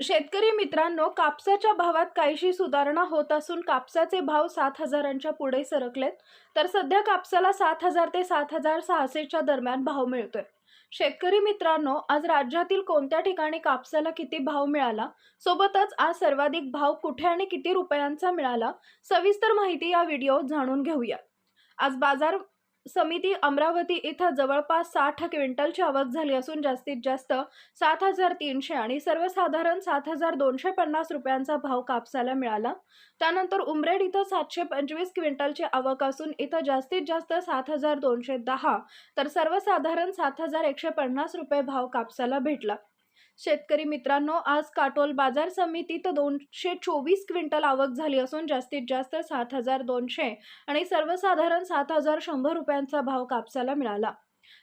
शेतकरी मित्रांनो कापसाच्या भावात काहीशी सुधारणा होत असून कापसाचे भाव सात हजारांच्या पुढे सरकलेत. तर सध्या कापसाला सात हजार ते सात हजार सहाशेच्या दरम्यान भाव मिळतोय. शेतकरी मित्रांनो आज राज्यातील कोणत्या ठिकाणी कापसाला किती भाव मिळाला? सोबतच आज सर्वाधिक भाव कुठे आणि किती रुपयांचा मिळाला? सविस्तर माहिती या व्हिडिओत जाणून घेऊया आज बाजार समिती अमरावती इथं जवळपास साठ क्विंटलची आवक झाली असून जास्तीत जास्त सात हजार तीनशे आणि सर्वसाधारण सात हजार दोनशे पन्नास रुपयांचा भाव कापसाला मिळाला. त्यानंतर उमरेड इथं सातशे पंचवीस क्विंटलची आवक असून इथं जास्तीत जास्त सात हजार दोनशे दहा तर सर्वसाधारण सात हजार एकशे पन्नास रुपये भाव कापसाला भेटला. शेतकरी मित्रांनो आज काटोल बाजार समितीत दोनशे चोवीस क्विंटल आवक झाली असून जास्तीत जास्त सात हजार दोनशे आणि सर्वसाधारण सात हजार शंभर रुपयांचा भाव कापसाला मिळाला.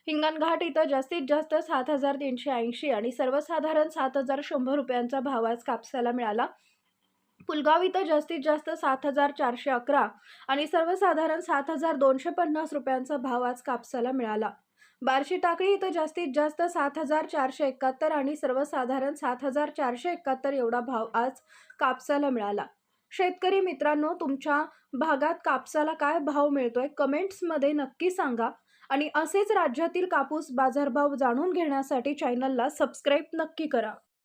हिंगणघाट इथं जास्तीत जास्त सात हजार तीनशे ऐंशी आणि सर्वसाधारण सात हजार शंभर रुपयांचा भाव आज कापसाला मिळाला. पुलगाव इथं जास्तीत जास्त सात हजार चारशे अकरा आणि सर्वसाधारण सात हजार दोनशे पन्नास रुपयांचा भाव आज कापसाला मिळाला. बार्शी टाकळी इथं जास्तीत जास्त सात हजार चारशे एकाहत्तर आणि सर्वसाधारण सात हजार चारशे एकाहत्तर एवढा भाव आज कापसाला मिळाला. शेतकरी मित्रांनो तुमच्या भागात कापसाला काय भाव मिळतोय? कमेंट्समध्ये नक्की सांगा. आणि असेच राज्यातील कापूस बाजारभाव जाणून घेण्यासाठी चॅनलला सबस्क्राईब नक्की करा.